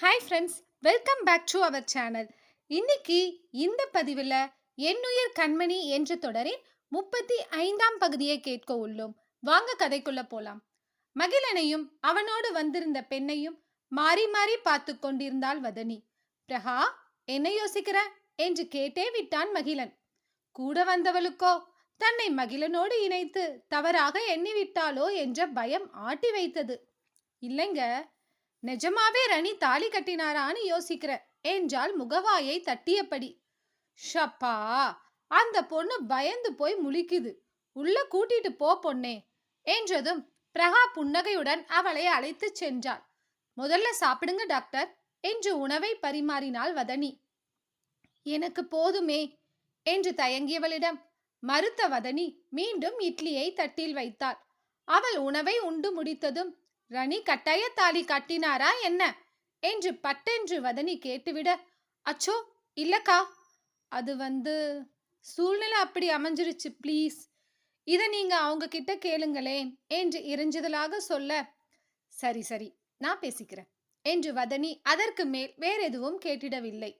Hi friends welcome back to our channel இன்னைக்கு இந்த பதிவில் என்னுயிர் கண்மணி என்ற தொடரின் முப்பத்தி ஐந்தாம் பகுதியை கேட்க உள்ளோம். வாங்க கதைக்குள்ள போலாம். மகிழனையும் அவனோடு வந்திருந்த பெண்ணையும் மாறி மாறி பார்த்து கொண்டிருந்தாள் வதனி. பிரகா என்ன யோசிக்கிற? என்று கேட்டே விட்டான் மகிழன். கூட வந்தவளுக்கோ? தன்னை மகிழனோடு இணைத்து தவறாக எண்ணிவிட்டாளோ? என்ற பயம் ஆட்டி வைத்தது. இல்லைங்க நிஜமாவே ரணி தாலி கட்டினாரான்னு யோசிக்கிற என்றால் முகவாயை தட்டியபடி. ஷப்பா அந்த பொண்ணு பயந்து போய் முழிக்குது. உள்ள கூட்டிட்டு போ பொண்ணே என்றதும் பிரகா புன்னகையுடன் அவளை அழைத்துச் சென்றாள். முதல்ல சாப்பிடுங்க டாக்டர் என்று உணவை பரிமாறினாள் வதனி. எனக்கு போதுமே என்று தயங்கியவளிடம் மறுத்த வதனி மீண்டும் இட்லியை தட்டில் வைத்தாள். அவள் உணவை உண்டு முடித்ததும் ரணி கட்டாய தாலி கட்டினாரா என்ன? என்று பட்டென்று வதனி கேட்டுவிட அச்சோ இல்லக்கா. அது வந்து சூழ்நிலை அப்படி அமைஞ்சிருச்சு ப்ளீஸ். இதை நீங்க அவங்க கிட்ட கேளுங்களேன் என்று இறைஞ்சுதலாக சொல்ல சரி சரி நான் பேசிக்கிறேன் என்று வதனி அதற்கு மேல் வேற எதுவும் கேட்டிடவில்லை.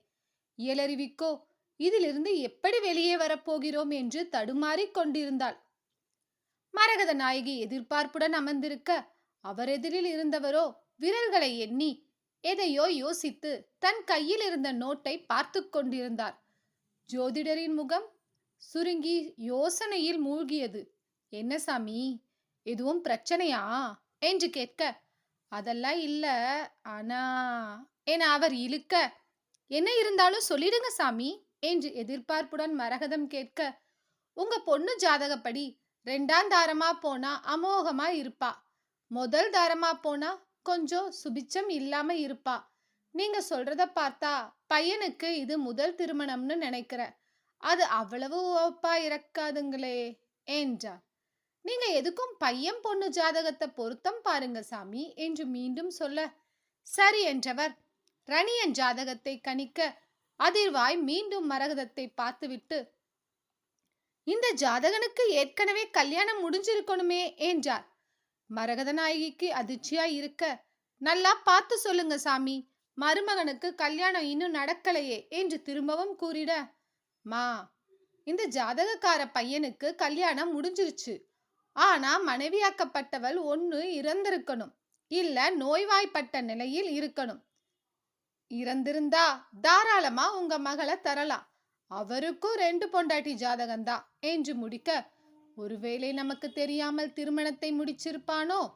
இயலறிவிக்கோ இதிலிருந்து எப்படி வெளியே வரப்போகிறோம்? என்று தடுமாறிக் கொண்டிருந்தாள். மரகத நாயகி எதிர்பார்ப்புடன் அமர்ந்திருக்க அவரெதிரில் இருந்தவரோ விரல்களை எண்ணி எதையோ யோசித்து தன் கையில் இருந்த நோட்டை பார்த்து கொண்டிருந்தார். ஜோதிடரின் முகம் சுருங்கி யோசனையில் மூழ்கியது. என்ன சாமி எதுவும் பிரச்சனையா? என்று கேட்க அதெல்லாம் இல்ல ஆனா என அவர் இழுக்க என்ன இருந்தாலும் சொல்லிடுங்க சாமி என்று எதிர்பார்ப்புடன் மரகதம் கேட்க உங்க பொண்ணு ஜாதகப்படி ரெண்டாம் தாரமா போனா அமோகமா இருப்பா. முதல் தாரமா போனா கொஞ்சம் சுபிச்சம் இல்லாம இருப்பா. நீங்க சொல்றத பார்த்தா பையனுக்கு இது முதல் திருமணம்னு நினைக்கிறேன். அது அவ்வளவு ஓப்பா இறக்காதுங்களே என்றார் நீங்க எதுக்கும் பையன் பொண்ணு ஜாதகத்தை பொருத்தம் பாருங்க சாமி என்று மீண்டும் சொல்ல சரி என்றவர். ரணியன் ஜாதகத்தை கணிக்க அதிர்வாய் மீண்டும் மரகதத்தை பார்த்துவிட்டு இந்த ஜாதகனுக்கு ஏற்கனவே கல்யாணம் முடிஞ்சிருக்கணுமே என்றார். மரகதநாயகிக்கு அதிர்ச்சியா இருக்க. நல்லா பார்த்து சொல்லுங்க சாமி. மருமகனுக்கு கல்யாணம் இன்னும் நடக்கலையே என்று திரும்பவும் கூறிட. மா இந்த ஜாதகக்கார பையனுக்கு கல்யாணம் முடிஞ்சிருச்சு. ஆனா மனைவியாக்கப்பட்டவள் ஒன்னு இறந்திருக்கணும். இல்ல நோய்வாய்ப்பட்ட நிலையில் இருக்கணும். இறந்திருந்தா தாராளமா உங்க மகளை தரலாம். அவருக்கும் ரெண்டு பொண்டாட்டி ஜாதகம்தான் என்று முடிக்க ஒருவேளை நமக்கு தெரியாமல் திருமணத்தை முடிச்சிருப்பானோ?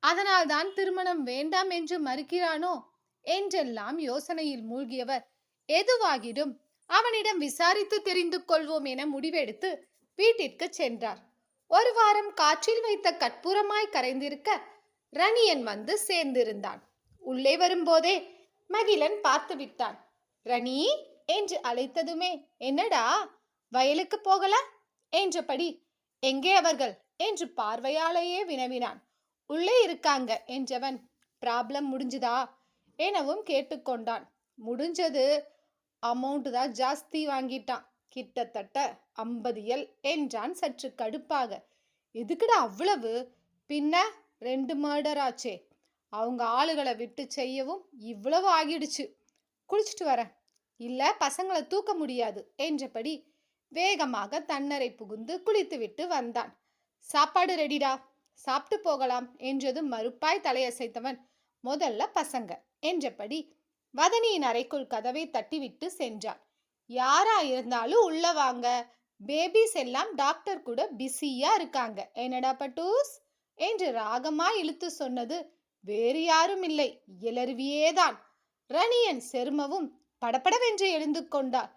அதனால்தான் திருமணம் வேண்டாம் என்று மறுக்கிறானோ? என்றெல்லாம் யோசனையில் மூழ்கியவர். எதுவாகிடும் அவனிடம் விசாரித்து தெரிந்து கொள்வோம் என முடிவெடுத்து வீட்டிற்கு சென்றார். ஒரு வாரம் காற்றில் வைத்த கற்பூரமாய் கரைந்திருக்க ரணியன் வந்து சேர்ந்திருந்தான். உள்ளே வரும்போதே மகிழன் பார்த்து விட்டான் ரணி என்று அழைத்ததுமே என்னடா வயலுக்கு போகல? என்றபடி எங்கே அவர்கள்? என்று பார்வையாலேயே வினவினான். உள்ளே இருக்காங்க என்றவன். ப்ராப்ளம் முடிஞ்சுதா? எனவும் கேட்டுக்கொண்டான். முடிஞ்சது. அமௌண்ட் தான் ஜாஸ்தி வாங்கிட்டான். கிட்டத்தட்ட ஐம்பது எல் என்றான் சற்று கடுப்பாக. எதுக்குடா அவ்வளவு? பின்ன ரெண்டு மர்டர் ஆச்சே. அவங்க ஆளுகளை விட்டு செய்யவும் இவ்வளவு ஆகிடுச்சு. குளிச்சுட்டு வரேன். இல்லை பசங்களை தூக்க முடியாது என்றபடி வேகமாக தன்னரை புகுந்து குளித்துவிட்டு வந்தான். சாப்பாடு ரெடிடா சாப்பிட்டு போகலாம் என்றது மறுப்பாய் தலையசைத்தவன். முதல்ல பசங்க என்றபடி வதனியின் அறைக்குள் கதவை தட்டிவிட்டு சென்றான். யாரா இருந்தாலும் உள்ள வாங்க பேபிஸ் எல்லாம் டாக்டர் கூட பிஸியா இருக்காங்க. என்னடா பட்டூஸ்? என்று ராகமா இழுத்து சொன்னது வேறு யாரும் இல்லை இயலருவியேதான் ரணியன் செருமவும் படபடவென்று எழுந்து கொண்டார்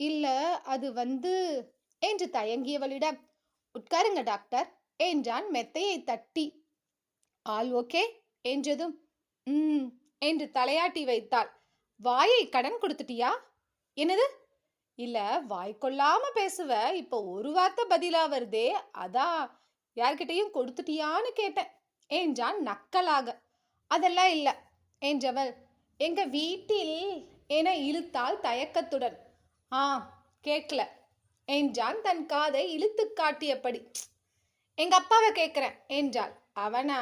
இல்ல அது வந்து என்று தயங்கியவளிடம் உட்காருங்க டாக்டர் என்றான் மெத்தையை தட்டி. All okay? என்றதும் ம் என்று தலையாட்டி வைத்தாள். வாயை கடன் கொடுத்துட்டியா? என்னது? இல்ல வாய் கொள்ளாம பேசுவ. இப்போ ஒரு வார்த்தை பதிலா வருதே அதான் யார்கிட்டையும் கொடுத்துட்டியான்னு கேட்டேன் என்றான் நக்கலாக. அதெல்லாம் இல்ல என்றவள் எங்க வீட்டில் என இழுத்தாள் தயக்கத்துடன். ஆ கேட்கல என்றான் தன் காதை இழுத்து காட்டியபடி. எங்க அப்பாவை கேட்குறேன் என்றாள். அவனா?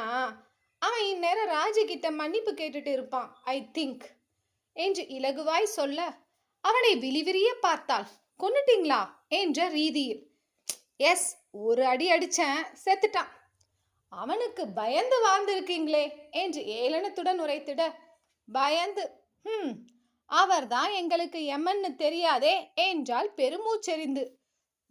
அவன் இந்நேரம் ராஜகிட்ட மன்னிப்பு கேட்டுட்டு இருப்பான் ஐ திங்க் என்று இலகுவாய் சொல்ல அவனை விழிவிரிய பார்த்தாள். கொன்னுட்டீங்களா? என்ற ரீதியில். எஸ் ஒரு அடி அடிச்சேன் செத்துட்டான். அவனுக்கு பயந்து வாழ்ந்திருக்கீங்களே என்று ஏளனத்துடன் உரைத்திட பயந்து ம் அவர்தான் எங்களுக்கு எமன்னு தெரியாதே என்றால் பெருமூச்செறிந்து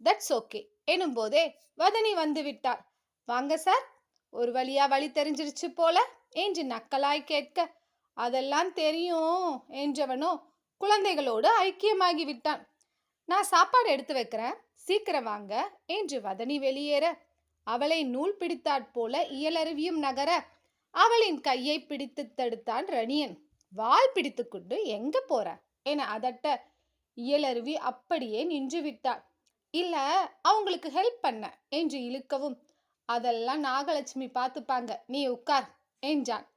தட்ஸ் ஓகே எனும் போதே வதனி வந்து விட்டாள் வாங்க சார் ஒரு வழியா வழி தெரிஞ்சிருச்சு போல என்று நக்கலாய் கேட்க அதெல்லாம் தெரியும் என்றவனோ குழந்தைகளோடு ஐக்கியமாகி விட்டான். நான் சாப்பாடு எடுத்து வைக்கிறேன் சீக்கிரம் வாங்க என்று வதனி வெளியேற அவளை நூல் பிடித்தாற் போல இயலருவியும் நகர அவளின் கையை பிடித்து தடுத்தான் ரணியன். வால் பிடித்துக்கொண்டு எங்க போற? என அதட்ட இயலருவி அப்படியே நின்று விட்டாள். இல்ல அவங்களுக்கு ஹெல்ப் பண்ண என்று இழுக்கவும். அதெல்லாம் நாகலட்சுமி பார்த்துப்பாங்க. நீ உட்கார் என்றான்.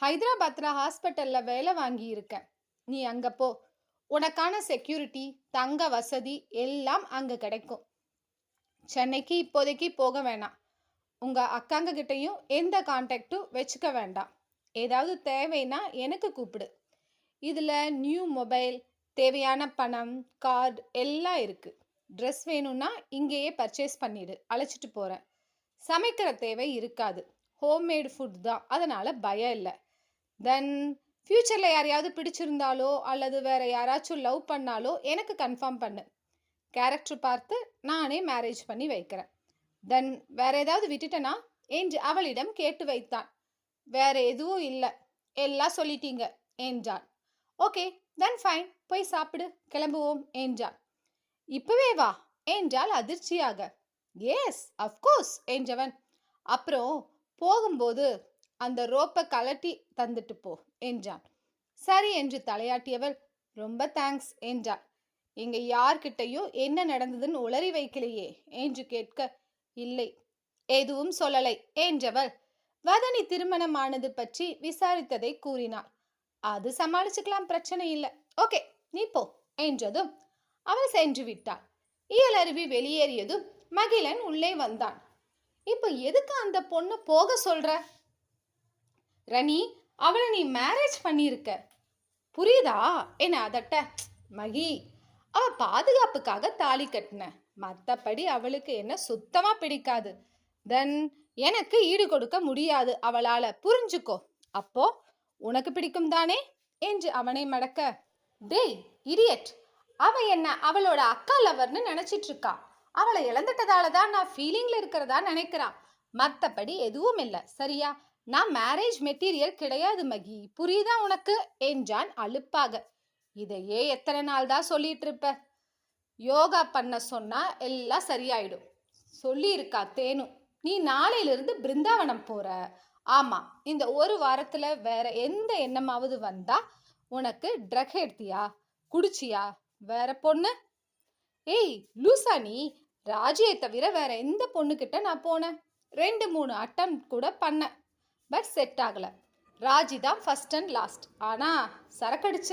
ஹைதராபாத்ல ஹாஸ்பிட்டல்ல வேலை வாங்கி இருக்க. நீ அங்க போ. உனக்கான செக்யூரிட்டி தங்க வசதி எல்லாம் அங்க கிடைக்கும். சென்னைக்கு இப்போதைக்கு போக வேணாம். உங்க அக்காங்க கிட்டயும் எந்த கான்டாக்டும் வச்சுக்க வேண்டாம். ஏதாவது தேவைன்னா எனக்கு கூப்பிடு. இதில் நியூ மொபைல் தேவையான பணம் கார்டு எல்லாம் இருக்குது ட்ரெஸ் வேணும்னா இங்கேயே பர்ச்சேஸ் பண்ணிடு. அழைச்சிட்டு போகிறேன் சமைக்கிற தேவை இருக்காது. ஹோம்மேடு ஃபுட் தான். அதனால் பயம் இல்லை. தென் ஃப்யூச்சரில் யாரையாவது பிடிச்சிருந்தாலோ அல்லது வேறு யாராச்சும் லவ் பண்ணாலோ எனக்கு கன்ஃபார்ம் பண்ணு. கேரக்டர் பார்த்து நானே மேரேஜ் பண்ணி வைக்கிறேன். தென் வேறு ஏதாவது விட்டுட்டேன்னா என்று அவளிடம் கேட்டு வைத்தான். வேற எதுவும் இல்லை. எல்லாம் சொல்லிட்டீங்க என்றான். ஓகே தென் ஃபைன் போய் சாப்பிடு. கிளம்புவோம் என்றான். இப்பவே வா என்றால் அதிர்ச்சியாக. எஸ் அஃப்கோர்ஸ் என்றவன். அப்புறம் போகும்போது அந்த ரோப்பை கலட்டி தந்துட்டு போ என்றான். சரி என்று தலையாட்டியவள். ரொம்ப தேங்க்ஸ் என்றாள். இங்க யார்கிட்டயும் என்ன நடந்ததுன்னு உளறி வைக்கலையே என்று கேட்க இல்லை எதுவும் சொல்லலை என்றவள். வதனி திருமணமானது பற்றி விசாரித்ததை கூறினாள். அது சமாளிச்சுக்கலாம் பிரச்சனை இல்லை. ஓகே நீ போ என்றதும் அவள் சென்று விட்டாள். இயலருவி வெளியேறியதும் மகிழன் உள்ளே வந்தான். இப்போ எதுக்கு அந்த பொண்ணு போக சொல்ற? ரணி அவளை நீ மேரேஜ் பண்ணியிருக்க. புரியுதா? என்ன அதட்ட? மகி அவ பாதுகாப்புக்காக தாலி கட்டின. மற்றபடி அவளுக்கு என்ன சுத்தமா பிடிக்காது. தென் எனக்கு ஈடு கொடுக்க முடியாது. அவளால புரிஞ்சுக்கோ. அப்போ உனக்கு பிடிக்கும் தானே? என்று அவனை மடக்க டேய் இடியட் அவ என்ன அவளோட அக்கா லவர்னு நினைச்சிட்டு இருக்கா அவளை இழந்துட்டதால தான் நான் ஃபீலிங்ல இருக்கிறதா நினைக்கிறா? மத்தபடி எதுவும் இல்லை. சரியா? நான் மேரேஜ் மெட்டீரியல் கிடையாது மகி. புரியுதா உனக்கு? என்றான் அலுப்பாக. இதையே எத்தனை நாள் தான் சொல்லிட்டு இருப்ப யோகா பண்ண சொன்னா எல்லாம் சரியாயிடும். சொல்லியிருக்கா தேனும் நீ நாளையிலிருந்து பிருந்தாவனம் போற. ஆமாம் இந்த ஒரு வாரத்தில் வேற எந்த எண்ணமாவது வந்தா உனக்கு ட்ரக் எடுத்தியா குடிச்சியா வேற பொண்ணு? ஏய் லூசா நீ ராஜியை தவிர வேற எந்த பொண்ணுக்கிட்ட நான் போனேன் ரெண்டு மூணு அட்டம் கூட பண்ணேன் பட் செட் ஆகலை. ராஜி தான் ஃபர்ஸ்ட் அண்ட் லாஸ்ட் ஆனால் சரக்கடிச்ச.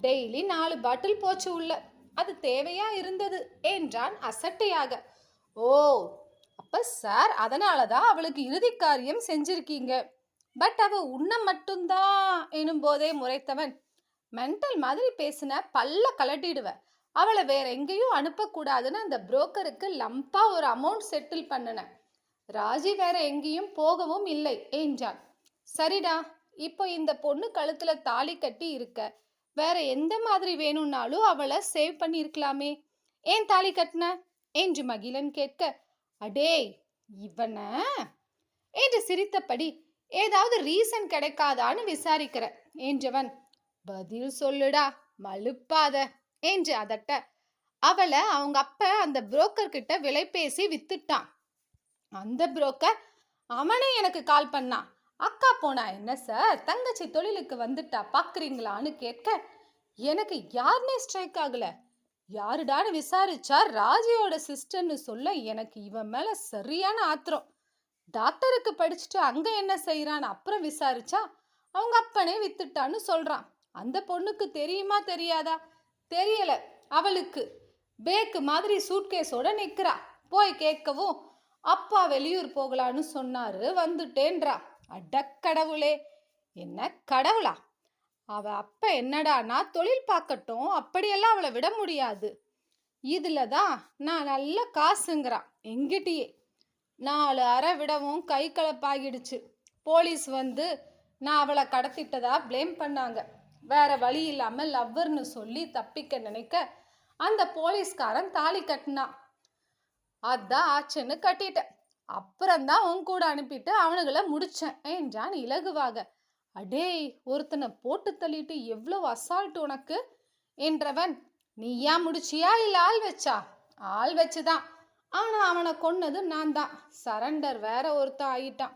டெய்லி நாலு பாட்டில் போச்சு உள்ள. அது தேவையா இருந்தது என்றான் அசட்டையாக. ஓ அப்போ சார் அதனால தான் அவளுக்கு இறுதி காரியம் செஞ்சிருக்கீங்க. பட் அவ உன்னை மட்டும்தான் எனும் போதே முறைத்தவன். மென்டல் மாதிரி பேசின பல்ல கலட்டிடுவ அவளை வேற எங்கேயும் அனுப்பக்கூடாதுன்னு அந்த புரோக்கருக்கு லம்பா ஒரு அமௌண்ட் செட்டில் பண்ணினேன் ராஜி வேற எங்கேயும் போகவும் இல்லை என்றான் சரிடா இப்போ இந்த பொண்ணு கழுத்துல தாலி கட்டி இருக்க. வேற எந்த மாதிரி வேணும்னாலும் அவளை சேவ் பண்ணியிருக்கலாமே ஏன் தாலி கட்டின? என்று மகிழன் கேட்க அடே இவன? என்று சிரித்தபடி ஏதாவது ரீசன் கிடைக்காதான்னு விசாரிக்கிற. என்றவன் பதில் சொல்லுடா மழுப்பாத என்று அதட்ட. அவளை அவங்க அப்ப அந்த புரோக்கர் கிட்ட விலை பேசி வித்துட்டான். அந்த புரோக்கர் அவனே எனக்கு கால் பண்ணான் அக்கா போனா என்ன சார் தங்கச்சி தொழிலுக்கு வந்துட்டா பாக்குறீங்களான்னு கேட்க எனக்கு யாருனே ஸ்ட்ரைக் ஆகலை. யாருடான்னு விசாரிச்சா ராஜியோட சிஸ்டர்னு சொல்ல எனக்கு இவன் மேல சரியான ஆத்திரம். டாக்டருக்கு படிச்சுட்டு அங்க என்ன செய்யறான்னு அப்புறம் விசாரிச்சா அவங்க அப்பனே வித்துட்டான்னு சொல்றான். அந்த பொண்ணுக்கு தெரியுமா தெரியாதா? தெரியல. அவளுக்கு பேக்கு மாதிரி சூட்கேஸோட நிற்கிறா போய் கேட்கவும் அப்பா வெளியூர் போகலான்னு சொன்னாரு வந்துட்டேன்றா. அடக்கடவுளே. என்ன கடவுளா? அவ அப்ப என்னடானா தொழில் பார்க்கட்டும் அப்படியெல்லாம் அவளை விட முடியாது. இதுல தான் நான் நல்ல காசுங்கிறான் எங்கிட்டயே. நாலு அறை விடவும் கை கலப்பாகிடுச்சு. போலீஸ் வந்து நான் அவளை கடத்திட்டதா ப்ளேம் பண்ணாங்க. வேற வழி இல்லாம லவ்வர்னு சொல்லி தப்பிக்க நினைக்க அந்த போலீஸ்காரன் தாலி கட்டினான். அதான் ஆச்சுன்னு கட்டிட்டேன். அப்புறம்தான் உன் கூட அனுப்பிட்டு அவனுகளை முடிச்சேன் என்றான் இலகுவாக. அடேய் ஒருத்தனை போட்டு தள்ளிட்டு எவ்வளோ அசால்ட் உனக்கு? என்றவன் நீயா முடிச்சியா? இல்லை ஆள் வச்சா? ஆள் வச்சுதான். ஆனால் அவனை கொன்னது நான் தான் சரண்டர் வேற ஒருத்தன் ஆயிட்டான்.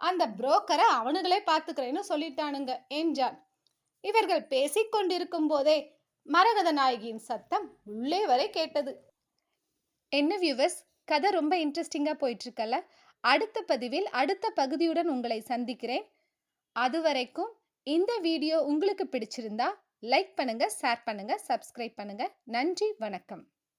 அந்த புரோக்கரை அவனுங்களே பார்த்துக்கிறேன்னு சொல்லிட்டானுங்க என்றான். இவர்கள் பேசிக்கொண்டிருக்கும் போதே மரகத நாயகியின் சத்தம் உள்ளே வரை கேட்டது. என்ன வியூவர்ஸ் கதை ரொம்ப இன்ட்ரெஸ்டிங்காக போயிட்டுருக்கல அடுத்த பதிவில் அடுத்த பகுதியுடன் உங்களை சந்திக்கிறேன். அதுவரைக்கும் இந்த வீடியோ உங்களுக்கு பிடிச்சிருந்தா லைக் பண்ணுங்க ஷேர் பண்ணுங்க சப்ஸ்கிரைப் பண்ணுங்க. நன்றி வணக்கம்.